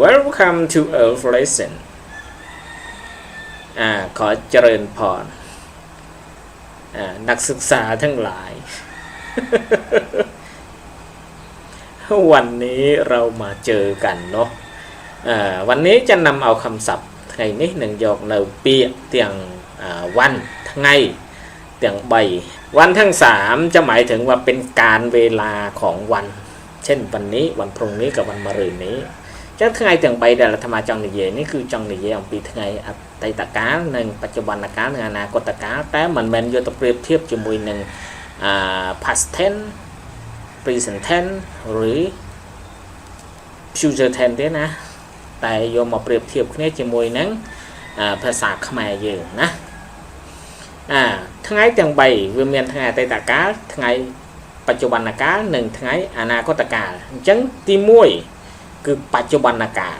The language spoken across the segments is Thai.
Welcome to Earth Lesson อ่าขอเจริญพรอ่านักศึกษาทั้งหลาย วันนี้เรามาเจอกันเนาะอ่าวันนี้จะนำเอาคำศัพท์ไทยนี่หนึ่งยกเราเปียเตียงวันทั้งไงเตียงใบวันทั้งสามจะหมายถึงว่าเป็นการเวลาของวัน เช่นวันนี้วันพรุ่งนี้กับวันมะรืนนี้ ចឹងថ្ងៃទាំង3ដែលអាត្មាចង់និយាយនេះគឺចង់និយាយអំពីថ្ងៃអតីតកាលនិងបច្ចុប្បន្នកាលនិងអនាគតកាលតែមិនមែនយកទៅប្រៀបធៀបជាមួយនឹងអា past tense present tense ឬ future tense ទេណាតែយកមកប្រៀបធៀបគ្នាជាមួយនឹងអាភាសាខ្មែរយើងណាអាថ្ងៃទាំង3វាមានថ្ងៃអតីតកាលថ្ងៃបច្ចុប្បន្នកាលនិងថ្ងៃអនាគតកាលអញ្ចឹងទី1 คือปัจจุบันกา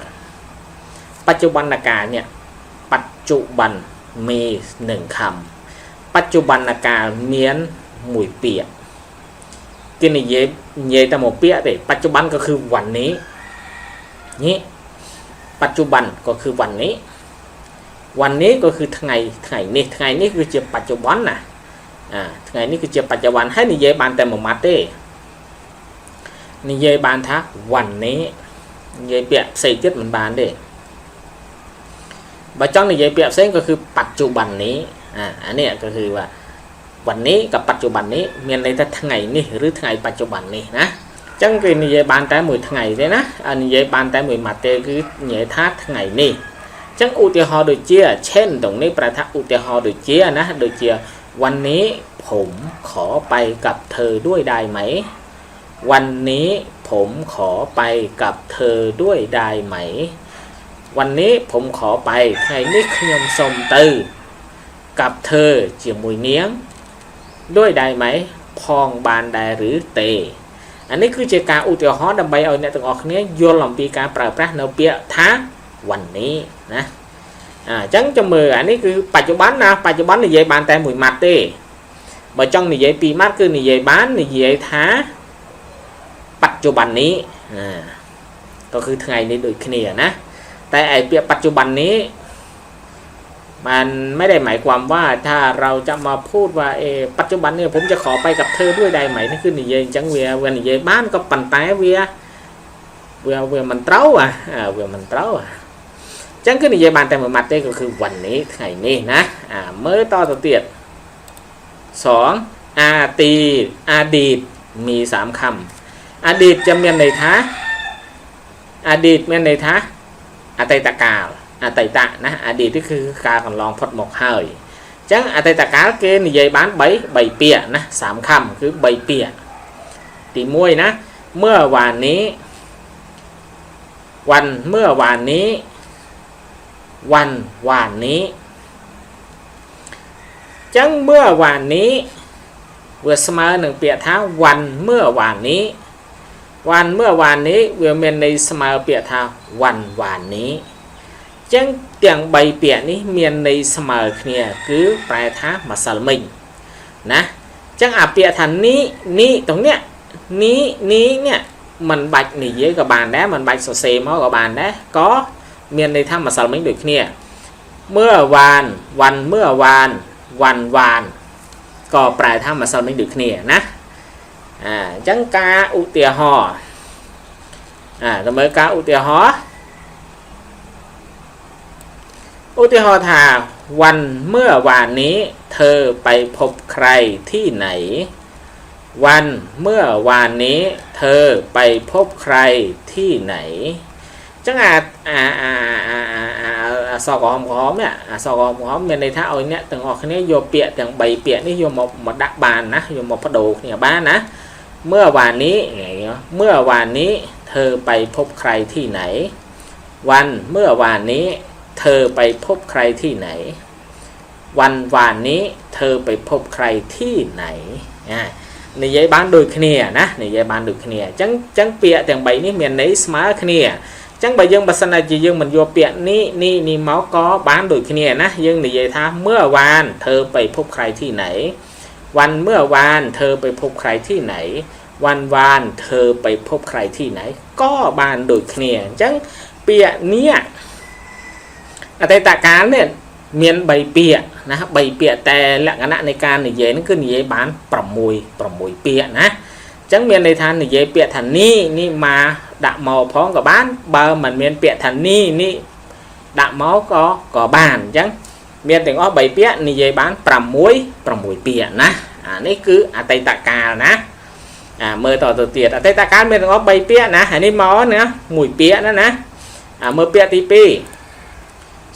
ปัจจุบันกาเนี่ยปัจจุบันมีหนึ่งคำปัจจุบันกาเมียนหมุยเปียกินเย่เย่ตโมเปียเดปัจจุบันก็คือวันนี้นี้ปัจจุบันก็คือวันนี้ วันนี้ก็คือไงไงนี่ไงนี่คือเจียปัจจุบันนะอ่าไงนี่คือเจียปัจจุบันให้นิเย่บานแต่หมมาเต้นิเย่บานทักวันนี้ យាយពាក្យផ្សេងទៀតមិនបានទេបើចង់និយាយពាក្យផ្សេងក៏គឺបច្ចុប្បន្ននេះអាអានេះក៏คือว่าวันนี้กับบปัจจุบันนี้មានន័យថាថ្ងៃនេះឬថ្ងៃបច្ចុប្បន្ននេះណាអញ្ចឹងគេនិយាយបានតែមួយថ្ងៃទេណាអានិយាយបានតែមួយម៉ាត់ទេគឺនិយាយថាថ្ងៃនេះអញ្ចឹងឧទាហរណ៍ដូចជាเช่นตรงนี้ប្រែថាឧទាហរណ៍ដូចជាណាដូចជាวันนี้ผมขอไปกับเธอด้วยได้ไหม วันนี้ผมขอไปกับเธอด้วยได้ไหม วันนี้ผมขอไปใทยนิคยมสมตือกับเธอเจียมวยเนียง ด้วยได้ไหม พองบานได้หรือเต อันนี้คือเจการอุติฮอดัาใบเอาเนี่ยต่างออกเนี้ยโยนลอมปีการปราบพระนเปียท้าวันนี้นะจังจะมืออันนี้คือปัจจุบันนะปัจจุบันนี่ยายบานแต่หมวยมัดเต้บ่จัองนี่ยายปีมัดคือนี่ยายบ้านนี่ยายท้า បច្ចុប្បន្ននេះអាក៏គឺថ្ងៃនេះដូចគ្នាណាតែឯពាក្យបច្ចុប្បន្ននេះมันไม่ได้หมายความว่าถ้าเราจะมาพูดว่าเออปัจจุบันเนี่ยผมจะขอไปกับเธอด้วยได้ไหมนั่นคือនិយាយអញ្ចឹងវាវានិយាយបានក៏ប៉ុន្តែវាវាវាមិនត្រូវอ่ะអាវាមិនត្រូវอ่ะអញ្ចឹងគឺនិយាយបានតែមួយម៉ាត់ទេក៏គឺวันนี้ថ្ងៃនេះណាអាមើលតទៅទៀត2អាទីអดีตมี3คำ อดีตจะមានន័យថាអតីតមានន័យថាអតីតកាលអតីតណាអតីតនេះគឺការកន្លងផុតមកហើយអញ្ចឹងអតីតកាលគេនិយាយបាន3 3ពាក្យណា3ខំគឺ3ពាក្យទី1ណាเมื่อวานนี้ วันเมื่อวานนี้ วันวานนี้អញ្ចឹងเมื่อวานนี้វាស្មើនឹងពាក្យថាวันเมื่อวานนี้ วันเมื่อวานนี้វាមានន័យស្មើពាក្យថាวันវ៉ាននេះអញ្ចឹងទាំង3ពាក្យនេះមានន័យស្មើគ្នាគឺប្រែថាម្សិលមិញណាអញ្ចឹងអាពាក្យថានេះនេះតรงเนี้ยនេះនេះเนี่ยมันបាច់និយាយក៏បានដែរมันបាច់សរសេរមកក៏បានដែរក៏មានន័យថាម្សិលមិញដូចគ្នាเมื่อวานวันเมื่อวานวันวานក៏ប្រែថាម្សិលមិញដូចគ្នាណា ่าจังกาอุเตียหออ่าทำไมกาอุเตียหออุเตียหอถาวันเมื่อวานนี้เธอไปพบใครที่ไหน วันเมื่อวานนี้เธอไปพบใครที่ไหนจังอาอ่าอ่าอ่าอ่าสอกหอมหอมเนี่ยสอกหอมหอมเนี่อในถ้าเอาเนี่ยตั้งออกเนี่ยโยเปียตั้งใบเปียนี่โยมามาดักบานนะโยมาพะโดเนี่ยบ้านนะ มื่อวานนี้เมื่อวานนี้ เธอไปพบใครที่ไหน วันเมื่อวานนี้ เธอไปพบใครที่ไหน วันวานนี้ เธอไปพบใครที่ไหนនិយាយបានដូចគ្នាណានិយាយបានដូចគ្នាអញ្ចឹងអញ្ចឹងពាក្យទាំង3នេះមានន័យស្មើគ្នាអញ្ចឹងបើយើងបើសិនជាយើងមិនយកពាក្យនេះនេះនេះមកក៏បានដូចគ្នាណាយើងនិយាយថាเมื่อวานเธอไปพบใครที่ไหน วันเมื่อวานเธอไปพบใครที่ไหน วันวานเธอไปพบใครที่ไหน ก็បានដូចគ្នាអញ្ចឹង ពាក្យនេះអតីតកាលនេះមាន3ពាក្យណា3ពាក្យតែលក្ខណៈនៃការនិយាយហ្នឹងគឺនិយាយបាន6 6ពាក្យណាអញ្ចឹងមានន័យថានិយាយពាក្យថានេះនេះមកដាក់មកផងក៏បាន បើមិនមានពាក្យថានេះនេះដាក់មកក៏ក៏បានអញ្ចឹង មានទាំងអស់3ពាក្យនិយាយបាន6 6ពាក្យណាអានេះគឺអតីតកាលណាអាមើលតទៅទៀតអតីតកាលមានទាំងអស់3ពាក្យណាហើយនេះមកណាមួយពាក្យណាណាអាមើលពាក្យទី2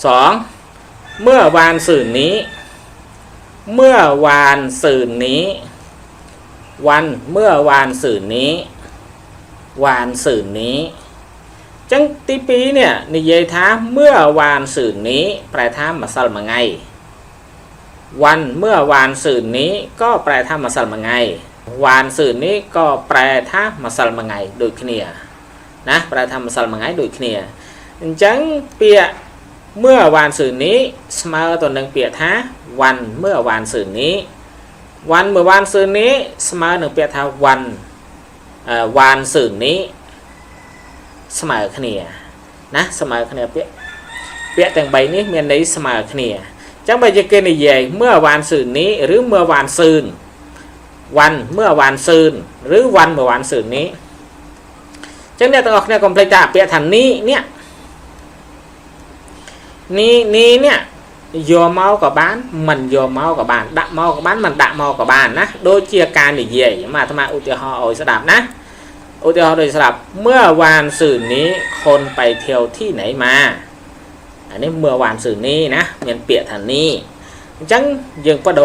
2เมื่อวานสื่นนี้ เมื่อวานสื่นนี้ วันเมื่อวานสื่นนี้ วานสื่นนี้ ចឹងទី2เนี่ยនិយាយថាเมื่อวานสื่นนี้ ប្រែថាម្សិលមួយថ្ងៃวันเมื่อวานสื่นนี้ ក៏ប្រែថាម្សិលមួយថ្ងៃវ៉ានสื่นនេះក៏ប្រែថាម្សិលមួយថ្ងៃដូចគ្នាណាប្រែថាម្សិលមួយថ្ងៃដូចគ្នាអញ្ចឹងពាក្យเมื่อวานสื่นนี้ ស្មើទៅនឹងពាក្យថាวันเมื่อวานสื่นนี้ วันเมื่อวานสื่นนี้ ស្មើនឹងពាក្យថាวันអឺវ៉ានสื่นนี้ ស្មើគ្នាណាស្មើគ្នាពាក្យពាក្យទាំង3នេះមានន័យស្មើគ្នាអញ្ចឹងបើជាគេនិយាយមើអវ៉ាន់សឺននេះឬមើអវ៉ាន់សឺនវ៉ាន់មើអវ៉ាន់សឺនឬវ៉ាន់មើអវ៉ាន់សឺននេះអញ្ចឹងអ្នកទាំងអស់គ្នាកុំភ្លេចថាពាក្យថានេះនេះនេះនេះនេះយកមកក៏បានមិនយកមកក៏បានដាក់មកក៏បានមិនដាក់មកក៏បានណាដូចជាការនិយាយអាត្មាឧទាហរណ៍ឲ្យស្ដាប់ណា อุติหรณ์โดยสลับเมื่อวานสื่อนี้คนไปเที่ยวที่ไหนมา อันนี้เมื่อวานสื่อนี้นะเมียนเปียทันนี้จังยังประโด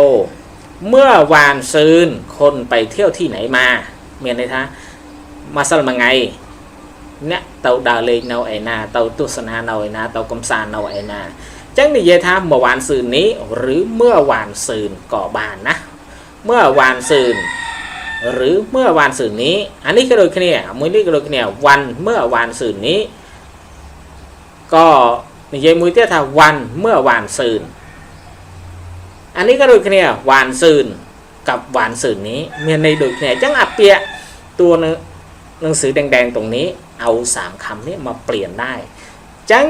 เมื่อวานสื่นคนไปเที่ยวที่ไหนมาเมียนในท่ามาสลมังไงเนี่ยเต่าดาเลเนาไอนาเต่าตุสนาเนาไอนาเต่ากมซานเนาไอนาจังนี่เยทาเมื่อวานสื่นนี้หรือเมื่อวานสื่นก่อบานนะ เมื่อวานสื่น ឬเมื่อวานซืนนี้អានេះក៏ដូចគ្នាមួយនេះក៏ដូចគ្នាวันเมื่อวานซืนนี้ក៏និយាយមួយទៀតថាวันเมื่อวานซืนអានេះក៏ដូចគ្នាវ៉ានស៊ឺនกับវ៉ានស៊ឺននេះមានន័យដូចគ្នាអញ្ចឹងអាពាក្យតួនឹងនឹងស្រីដែងដែងៗตรงนี้เอา3คำនេះមកเปลี่ยนได้អញ្ចឹង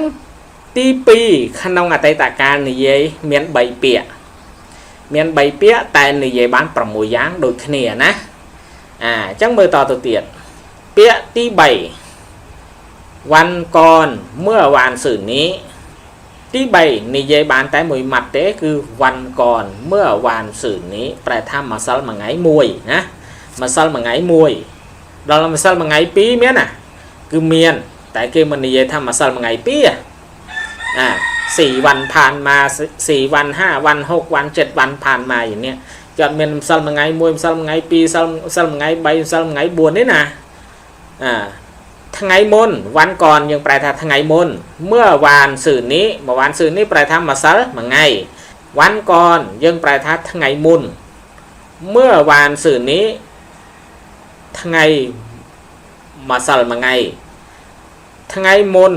ទី2ក្នុងអតីតកាលនិយាយមាន3ពាក្យមាន3ពាក្យតែនិយាយបាន6យ៉ាងដូចគ្នាណា อ่าจังเบอร์ต่อตัวเตียดเปียตีใบวันก่อนเมื่อวานสื่อนี้ ที่ใบนิยายบานแต่มวยหมัดเต้คือวันก่อนเมื่อวานสื่อนี้ แปลท่ามาซัลมาไงมวยนะมาซัลมาไงมวยเรามาซัลมาไงปีเมียน่ะคือเมียนแต่เกมมันนิยายท่ามาซัลมาไงปีอะอ่าสี่วันผ่านมาสี่วันห้าวันหกวันเจ็ดวันผ่านมาอย่างเนี้ย จัดเมนสั่งมังไงมวยสั่งมังไงปีสั่งสั่งมังไงใบสั่งมังไงบวนนี่นะอ่าทั้งไงมนวันก่อนยังปลายท่าทั้งไงมนเมื่อวานสื่อนี้เมื่อวานสื่อนี้ปลายท่ามาซัลมังไงวันก่อนยังปลายท่าทั้งไงมุนเมื่อวานสื่อนี้ทั้งไงมาซัลมังไงทั้งไงมน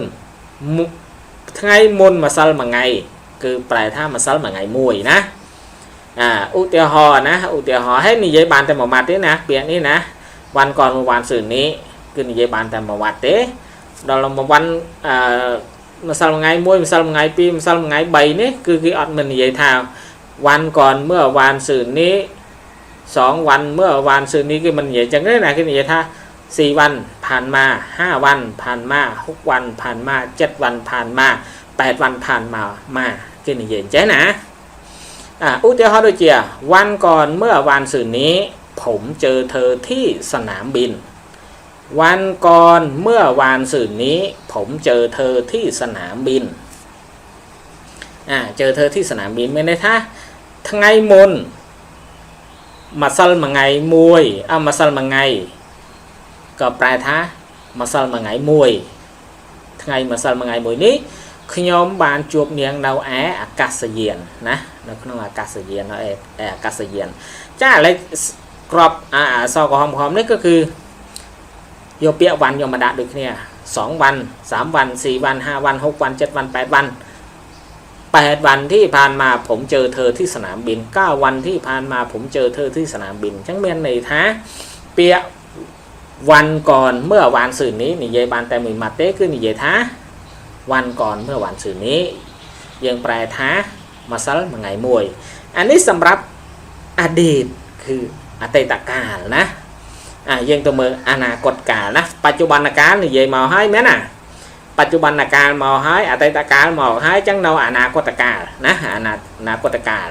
ทั้งไงมนมาซัลมังไงคือปลายท่ามาซัลมังไงมวยนะ សិលមួយថ្ងៃមួយណាអាឧទាហរណ៍ណាឧទាហរណ៍ហើយនិយាយបានតែមួយម៉ាត់ទេណាពាក្យនេះណាវ៉ាន់កនមួយវ៉ាន់สื่อนี้គឺនិយាយបានតែមួយវត្តទេដល់មួយវ៉ាន់អឺម្សិលមួយថ្ងៃមួយម្សិលមួយថ្ងៃពីរម្សិលមួយថ្ងៃ3នេះគឺគេអត់មាននិយាយថាវ៉ាន់ก่อนเมื่อวานสื่อนี้2วันเมื่อวานสื่อนี้គេមិននិយាយចឹងទេណាគេនិយាយថា4วันผ่านมา5วันผ่านมา6วันผ่านมา7วันผ่านมา8วันผ่านมามาគេនិយាយចឹងណា อุเตีฮอดเจีย วันก่อนเมื่อวันสื่อนี้ ผมเจอเธอที่สนามบิน วันก่อนเมื่อวานสื่อนี้ ผมเจอเธอที่สนามบินอ่าเจอเธอที่สนามบินไม่ได้ท่าทั้งไงมนมาซัลมาไงมวยเอามาซัลมาไง ก็แปลท่ามาซัลมาไงมวยทั้งไงมาซัลมาไงมวยนี้ ยมบานจูบเนียงดาวแออากาศเย็นนะนักนองอากาศเย็นเนาะเอออากาศเย็นจ้าเลยกรอบอ่าซอกหอมหอมนี่ก็คือโยเปียวันโยมาดาดึกเนี่ยสองวันสามวันสี่วันห้าวันหกวันเจ็ดวันแปดวันแปดวันที่ผ่านมาผมเจอเธอที่สนามบินเก้าวันที่ผ่านมาผมเจอเธอที่สนามบินจังเมียนในท้าเปียวันก่อนเมื่อวานสื่อนี้นี่เยบานแต่มือมาเต้คือนี่เยท้า วันก่อนเมื่อวันสื่อนี้ยังแปลท้ามาซัลมางไงมวย อันนี้สำหรับอดีตคืออดีตกาลนะอะยังตัวมืออนาคตกาลนะปัจจุบันกาลนี่ยัยมาให้แม่น่ะปัจจุบันกาลมาให้ตัยตกาลมาให้จังเราอนาคตกาลนะอนานาคตกาล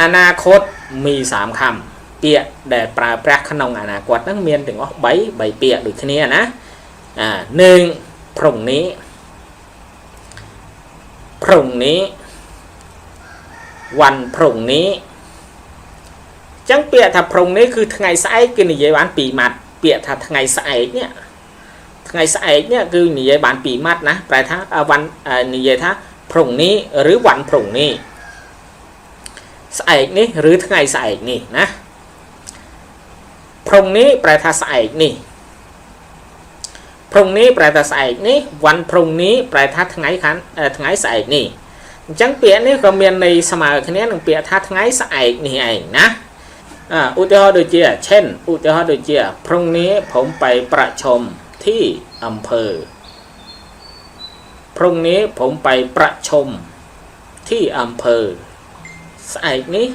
อนาคตมีสามคำเปียแดดปลาแปรขนองอนาคตนั่งเมียนถึงอ๋อใบใบเปียดูทีนี้นะอ่าหนึ่งพรุ่งนี้ พรุ่งนี้ วันพรุ่งนี้ចឹងពាក្យថាพรุ่งนี้គឺថ្ងៃស្អែកគឺនិយាយបានពីរម៉ាត់ពាក្យថាថ្ងៃស្អែកនេះថ្ងៃស្អែកនេះគឺនិយាយបានពីរម៉ាត់ណាប្រែថាអ่าวันអ่าនិយាយថាพรุ่งนี้ឬวันพรุ่งนี้ស្អែកនេះឬថ្ងៃស្អែកនេះណាพรุ่งนี้ប្រែថាស្អែកនេះ พรุ่งนี้ប្រែថាស្អែកនេះวันพรุ่งนี้ប្រែថាថ្ងៃខាងអឺថ្ងៃស្អែកនេះអញ្ចឹងពាក្យនេះក៏មានន័យស្មើគ្នានឹងពាក្យថាថ្ងៃស្អែកនេះឯងណាអ่าឧទាហរណ៍ដូចជាเช่นឧទាហរណ៍ដូចជាพรุ่งนี้ผมไปประชุมที่อำเภอพรุ่งนี้ผมไปประชุมที่อำเภอស្អែកនេះ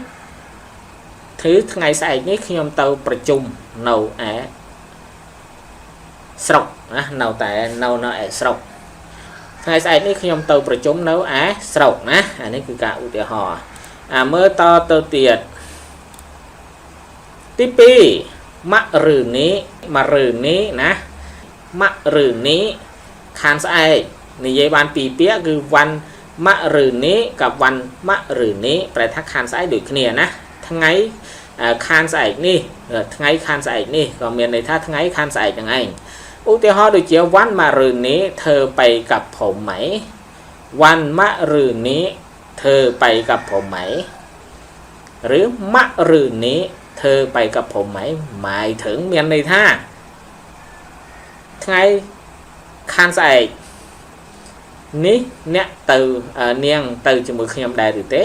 គឺថ្ងៃស្អែកនេះខ្ញុំទៅប្រជុំនៅឯស្រុក ណានៅតែនៅនៅឯស្រុកថ្ងៃស្អែកនេះខ្ញុំទៅប្រជុំនៅឯស្រុកណាអានេះគឺការឧទាហរណ៍អាមើលតទៅទៀតទី2ម៉ាក់ឬនេះម៉ាក់ឬនេះណាម៉ាក់ឬនេះខានស្អែកនិយាយបានពីរពាក្យគឺវ៉ាន់ម៉ាក់ឬនេះกับវ៉ាន់ម៉ាក់ឬនេះប្រែថាខានស្អែកដូចគ្នាណាថ្ងៃខានស្អែកនេះថ្ងៃខានស្អែកនេះក៏មានន័យថាថ្ងៃខានស្អែកហ្នឹងឯង อุติฮอดูเจียววันมะรืนนี้ เธอไปกับผมไหม วันมะรืนนี้ เธอไปกับผมไหม หรือมะรืนนี้ เธอไปกับผมไหม หมายถึงเมียนในท่าไงคานใส่นี้เนี่ยตือเนียงตือจมูกขยำได้หรือเต้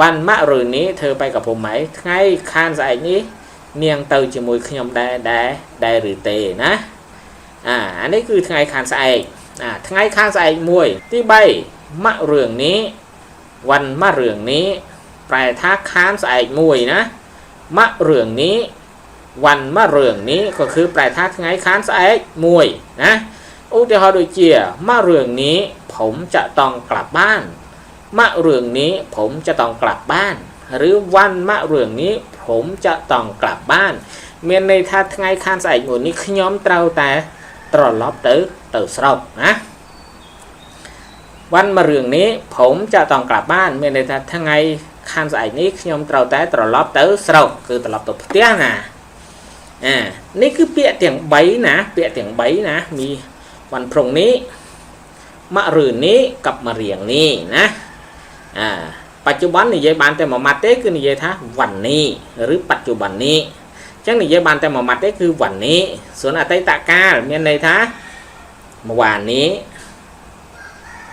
วันมะรืนนี้ เธอไปกับผมไหมไงคานใส่นี้ เนียงตือจมูกขยำได้ได้ได้หรือเต้นะ อ่าอันนี้คือทงไอคานใส่อ่าทงไอคานไซมวยที่ใบมะเรืองนี้ วันมะเรืองนี้แปลท่าคานไซมวยนะมะเรืองนี้ วันมะเรืองนี้ก็คือแปลท่าทงไอคานไซมวยนะอุติหาโดยเจียมะเรืองนี้ผมจะต้องกลับบ้านมะเรืองนี้ผมจะต้องกลับบ้าน หรือวันมะเรืองนี้ผมจะต้องกลับบ้านเมียนในท่าไงคานใส่หนุนนี้ขย้อมเตาแต่ ត្រឡប់ទៅទៅស្រុកណាวันมาរឿងនេះผมจะต้องกลับบ้าน មានន័យថាថ្ងៃខានស្អែកនេះខ្ញុំត្រូវតែត្រឡប់ទៅស្រុកគឺត្រឡប់ទៅផ្ទះណាអានេះគឺពាក្យទាំង3ណាពាក្យទាំង3ណាมีวันพรุ่งนี้ម៉ាក់រឿននេះกับមករៀងនេះណាអាបច្ចុប្បន្ននិយាយបានតែមួយម៉ាត់ទេគឺនិយាយថាវ៉ាន់នេះឬបច្ចុប្បន្ននេះអញ្ ចឹងនិយាយបានតែមួយម៉ាត់ទេគឺវ៉ាន់នេះส่วนអតីតកាលមានន័យថាមួយវ៉ាននេះ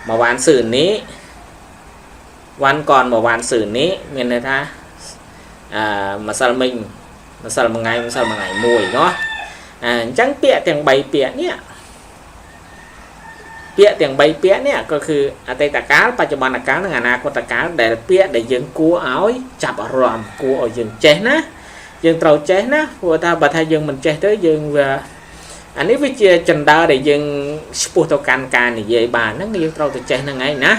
មួយវ៉ានសឿននេះវ៉ាន់ก่อนមួយវ៉ានសឿននេះមានន័យថាអឺម្សិលមិញម្សិលមួយថ្ងៃម្សិលមួយថ្ងៃមួយเนาะអញ្ចឹងពាក្យទាំង3ពាក្យនេះពាក្យទាំង3ពាក្យនេះក៏គឺអតីតកាលបច្ចុប្បន្នកាលនិងអនាគតកាលដែលពាក្យដែលយើងគួរឲ្យចាប់អារម្មណ៍គួរឲ្យយើងចេះណា យើងត្រូវចេះណាព្រោះថាបើថាយើងមិនចេះទៅយើងវាអានេះវាជាចន្ទើដែលយើងឆ្ពោះទៅកាន់ការនិយាយបានហ្នឹងយើងត្រូវទៅចេះហ្នឹងឯងណា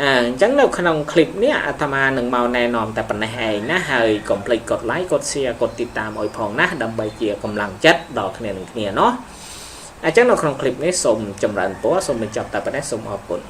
អញ្ចឹងនៅក្នុងคลิปនេះអាត្មានឹងមកណែនាំតែប៉ុណ្ណេះឯងណាហើយកុំភ្លេចកด like កด share កดติดตามឲ្យផងណាដើម្បីជាកម្លាំងចិត្តដល់គ្នានឹងគ្នាเนาะអញ្ចឹងនៅក្នុងคลิปនេះសូមចម្រើនពរសូមបញ្ចប់តែប៉ុណ្ណេះសូមអរគុណ